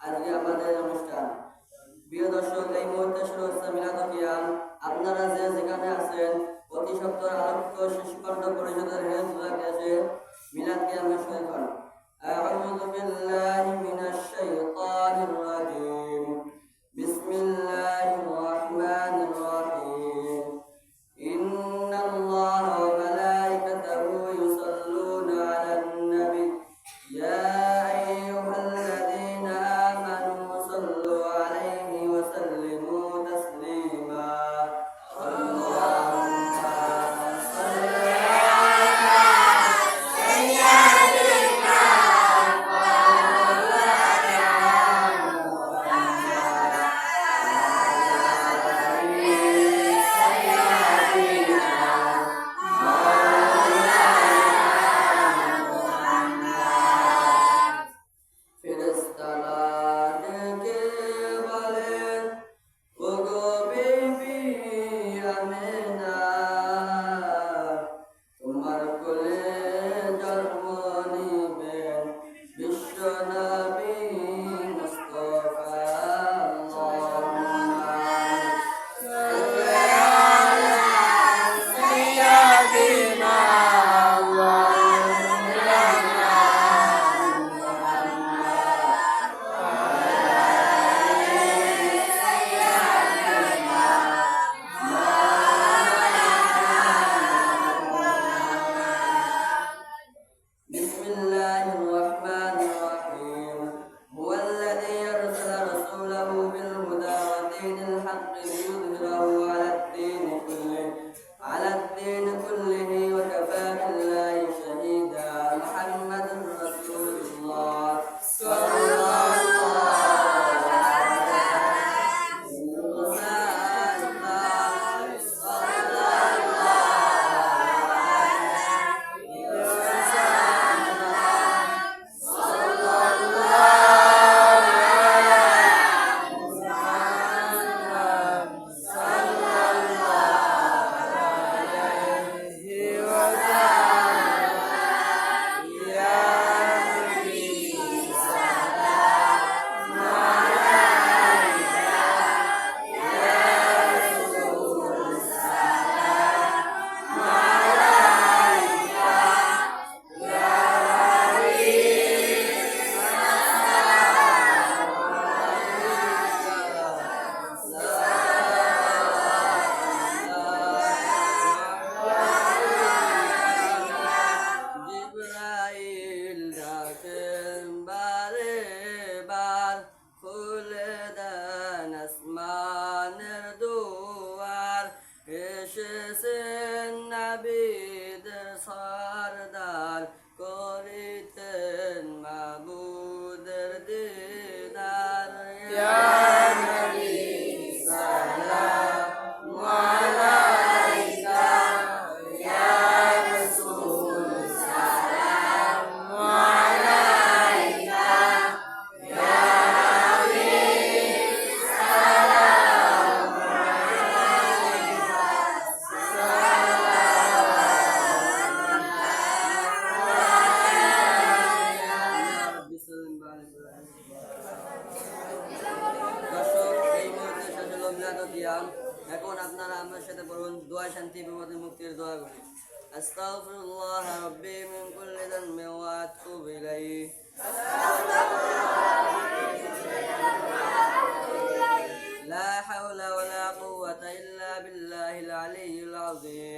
আজকে আমাদের অনুষ্ঠান প্রিয় দর্শক, এই মুহূর্তে শুরু হচ্ছে মিলাদ কিয়াম। আপনারা যে যেখানে আছেন অতি সপ্তাহ আলোকিত শিশুকণ্ঠ পরিষদের হেল্প ক্লাসে মিলাদ কিয়ামে শুরু করেন one মুরিদের সারদার করিতেন মাবু দিলাম এখন আপনারা আমার সাথে বলুন দোয়া শান্তি বিপদে মুক্তির দোয়াগুলি أستغفر الله ربي من كل ذنب وأتوب إليه لا حول ولا قوة إلا بالله العلي العظيم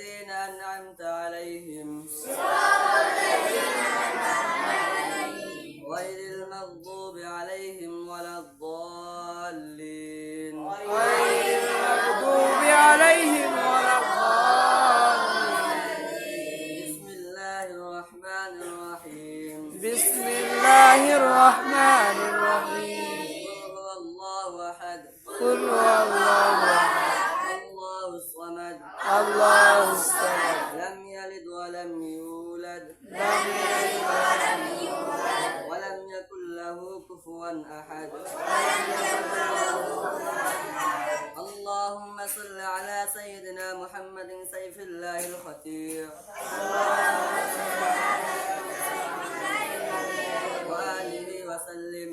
الذين أنعمت عليهم. غير المغضوب عليهم ولا الضالين. غير المغضوب عليهم ولا الضالين. بسم الله الرحمن الرحيم. بسم الله الرحمن الرحيم. قل هو الله أحد. قل هو الله الله الصمد لم يلد ولم يولد. لم يلد ولم ولم يكن له كفوا أحد. اللهم صل على سيدنا محمد سيف الله الخطير وآله وسلم.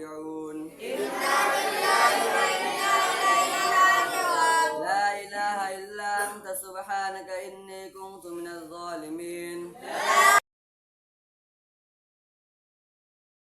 راجعون لا إله إلا